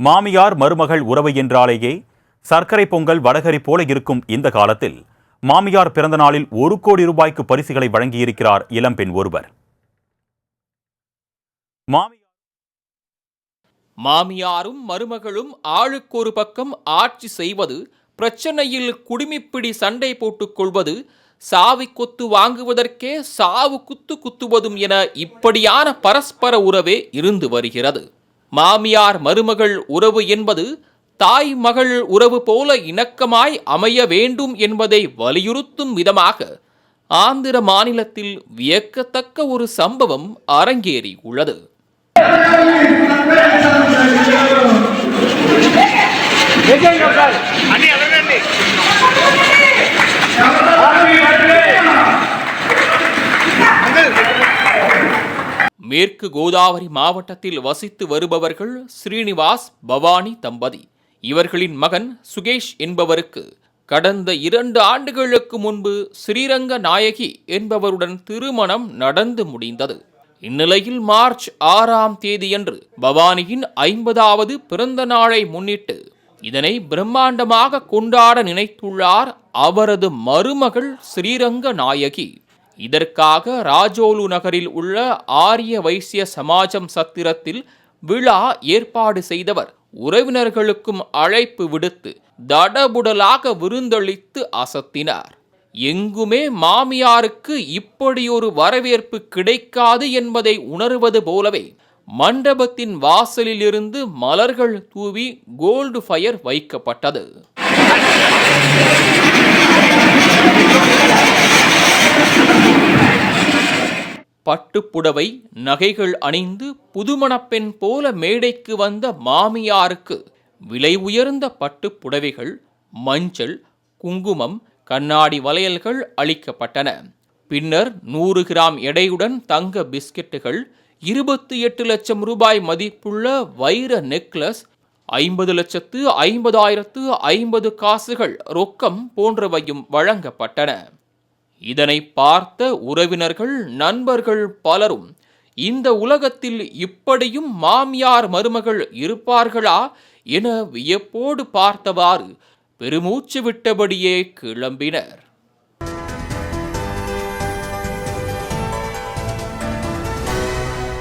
மாமியார் மருமகள் உறவு என்றாலேயே சர்க்கரை பொங்கல் வடகரி போல இருக்கும் இந்த காலத்தில் மாமியார் பிறந்த நாளில் ஒரு கோடி ரூபாய்க்கு பரிசுகளை வழங்கியிருக்கிறார் இளம்பெண் ஒருவர். மாமியாரும் மருமகளும் ஆளுக்கொரு பக்கம் ஆட்சி செய்வது பிரச்சனையில் குடிமிப்பிடி சண்டை போட்டுக் கொள்வது சாவி கொத்து வாங்குவதற்கே சாவு குத்து குத்துவதும் என இப்படியான பரஸ்பர உறவே இருந்து வருகிறது. மாமியார் மருமகள் உறவு என்பது தாய் மகள் உறவு போல இணக்கமாய் அமைய வேண்டும் என்பதை வலியுறுத்தும் விதமாக ஆந்திர மாநிலத்தில் வியக்கத்தக்க ஒரு சம்பவம் அரங்கேறி உள்ளது மேற்கு கோதாவரி மாவட்டத்தில் வசித்து வருபவர்கள் ஸ்ரீனிவாஸ் பவானி தம்பதி. இவர்களின் மகன் சுகேஷ் என்பவருக்கு கடந்த இரண்டு ஆண்டுகளுக்கு முன்பு ஸ்ரீரங்க நாயகி என்பவருடன் திருமணம் நடந்து முடிந்தது. இந்நிலையில் மார்ச் ஆறாம் தேதியன்று பவானியின் ஐம்பதாவது பிறந்த நாளை முன்னிட்டு இதனை பிரம்மாண்டமாக கொண்டாட நினைத்துள்ளார் அவரது மருமகள் ஸ்ரீரங்க நாயகி. இதற்காக ராஜோலு நகரில் உள்ள ஆரிய வைசிய சமாஜம் சத்திரத்தில் விழா ஏற்பாடு செய்தவர். உறவினர்களுக்கும் அழைப்பு விடுத்து தடபுடலாக விருந்தளித்து அசத்தினார். எங்குமே மாமியாருக்கு இப்படியொரு வரவேற்பு கிடைக்காது என்பதை உணர்வது போலவே மண்டபத்தின் வாசலிலிருந்து மலர்கள் தூவி கோல்டு ஃபயர் வைக்கப்பட்டது. பட்டுப்புடவை நகைகள் அணிந்து புதுமணப்பெண் போல மேடைக்கு வந்த மாமியாருக்கு விலை உயர்ந்த பட்டுப் புடவைகள் மஞ்சள் குங்குமம் கண்ணாடி வளையல்கள் அளிக்கப்பட்டன. பின்னர் நூறு கிராம் எடையுடன் தங்க பிஸ்கெட்டுகள் இருபத்தி எட்டு லட்சம் ரூபாய் மதிப்புள்ள வைர நெக்லஸ் ஐம்பது லட்சத்து ஐம்பதாயிரத்து ஐம்பது காசுகள் ரொக்கம் போன்றவையும் வழங்கப்பட்டன. இதனை பார்த்த உறவினர்கள் நண்பர்கள் பலரும் இந்த உலகத்தில் இப்படியும் மாமியார் மருமகள் இருப்பார்களா? என வியப்போடு பார்த்தவாறு பெருமூச்சு விட்டபடியே கிளம்பினர்.